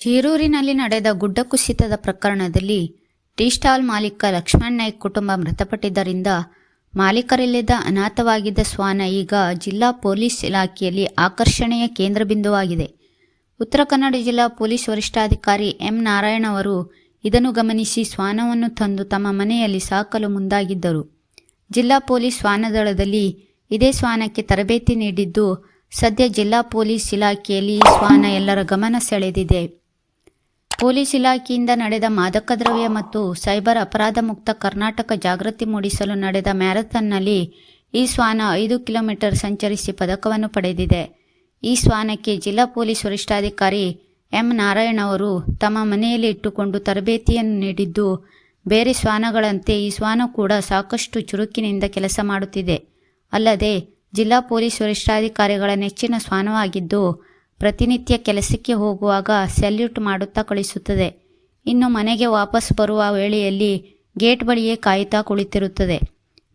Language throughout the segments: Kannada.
ಚೀರೂರಿನಲ್ಲಿ ನಡೆದ ಗುಡ್ಡ ಕುಸಿತದ ಪ್ರಕರಣದಲ್ಲಿ ಟೀ ಸ್ಟಾಲ್ ಮಾಲೀಕ ಲಕ್ಷ್ಮಣ್ ನಾಯ್ಕ್ ಕುಟುಂಬ ಮೃತಪಟ್ಟಿದ್ದರಿಂದ ಮಾಲೀಕರಿಲ್ಲದ ಅನಾಥವಾಗಿದ್ದ ಶ್ವಾನ ಈಗ ಜಿಲ್ಲಾ ಪೊಲೀಸ್ ಇಲಾಖೆಯಲ್ಲಿ ಆಕರ್ಷಣೆಯ ಕೇಂದ್ರ ಬಿಂದುವಾಗಿದೆ. ಉತ್ತರ ಕನ್ನಡ ಜಿಲ್ಲಾ ಪೊಲೀಸ್ ವರಿಷ್ಠಾಧಿಕಾರಿ ಎಂ ನಾರಾಯಣ ಅವರು ಇದನ್ನು ಗಮನಿಸಿ ಶ್ವಾನವನ್ನು ತಂದು ತಮ್ಮ ಮನೆಯಲ್ಲಿ ಸಾಕಲು ಮುಂದಾಗಿದ್ದರು. ಜಿಲ್ಲಾ ಪೊಲೀಸ್ ಶ್ವಾನದಳದಲ್ಲಿ ಇದೇ ಶ್ವಾನಕ್ಕೆ ತರಬೇತಿ ನೀಡಿದ್ದು ಸದ್ಯ ಜಿಲ್ಲಾ ಪೊಲೀಸ್ ಇಲಾಖೆಯಲ್ಲಿ ಈ ಶ್ವಾನ ಎಲ್ಲರ ಗಮನ ಸೆಳೆದಿದೆ. ಪೊಲೀಸ್ ಇಲಾಖೆಯಿಂದ ನಡೆದ ಮಾದಕ ದ್ರವ್ಯ ಮತ್ತು ಸೈಬರ್ ಅಪರಾಧ ಮುಕ್ತ ಕರ್ನಾಟಕ ಜಾಗೃತಿ ಮೂಡಿಸಲು ನಡೆದ ಮ್ಯಾರಥಾನ್ನಲ್ಲಿ ಈ ಶ್ವಾನ ಐದು ಕಿಲೋಮೀಟರ್ ಸಂಚರಿಸಿ ಪದಕವನ್ನು ಪಡೆದಿದೆ. ಈ ಶ್ವಾನಕ್ಕೆ ಜಿಲ್ಲಾ ಪೊಲೀಸ್ ವರಿಷ್ಠಾಧಿಕಾರಿ ಎಂ ನಾರಾಯಣ್ ಅವರು ತಮ್ಮ ಮನೆಯಲ್ಲಿ ಇಟ್ಟುಕೊಂಡು ತರಬೇತಿಯನ್ನು ನೀಡಿದ್ದು, ಬೇರೆ ಶ್ವಾನಗಳಂತೆ ಈ ಶ್ವಾನ ಕೂಡ ಸಾಕಷ್ಟು ಚುರುಕಿನಿಂದ ಕೆಲಸ ಮಾಡುತ್ತಿದೆ. ಅಲ್ಲದೆ, ಜಿಲ್ಲಾ ಪೊಲೀಸ್ ವರಿಷ್ಠಾಧಿಕಾರಿಗಳ ನೆಚ್ಚಿನ ಶ್ವಾನವಾಗಿದ್ದು ಪ್ರತಿನಿತ್ಯ ಕೆಲಸಕ್ಕೆ ಹೋಗುವಾಗ ಸೆಲ್ಯೂಟ್ ಮಾಡುತ್ತಾ ಕಳಿಸುತ್ತದೆ. ಇನ್ನು ಮನೆಗೆ ವಾಪಸ್ ಬರುವ ವೇಳೆಯಲ್ಲಿ ಗೇಟ್ ಬಳಿಯೇ ಕಾಯುತ್ತಾ ಕುಳಿತಿರುತ್ತದೆ.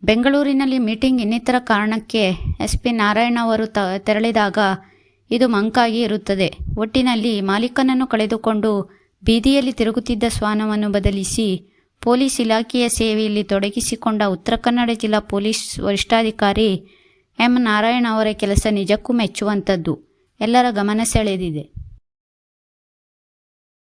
ಬೆಂಗಳೂರಿನಲ್ಲಿ ಮೀಟಿಂಗ್ ಇನ್ನಿತರ ಕಾರಣಕ್ಕೆ ಎಸ್ ಪಿ ನಾರಾಯಣ ಅವರು ತ, ತೆರಳಿದಾಗ ಇದು ಮಂಕಾಗಿ ಇರುತ್ತದೆ. ಒಟ್ಟಿನಲ್ಲಿ ಮಾಲೀಕನನ್ನು ಕಳೆದುಕೊಂಡು ಬೀದಿಯಲ್ಲಿ ತಿರುಗುತ್ತಿದ್ದ ಶ್ವಾನವನ್ನು ಬದಲಿಸಿ ಪೊಲೀಸ್ ಇಲಾಖೆಯ ಸೇವೆಯಲ್ಲಿ ತೊಡಗಿಸಿಕೊಂಡ ಉತ್ತರ ಕನ್ನಡ ಜಿಲ್ಲಾ ಪೊಲೀಸ್ ವರಿಷ್ಠಾಧಿಕಾರಿ ಎಂ ನಾರಾಯಣ ಅವರ ಕೆಲಸ ನಿಜಕ್ಕೂ ಮೆಚ್ಚುವಂಥದ್ದು. ಎಲ್ಲರ ಗಮನ ಸೆಳೆದಿದೆ.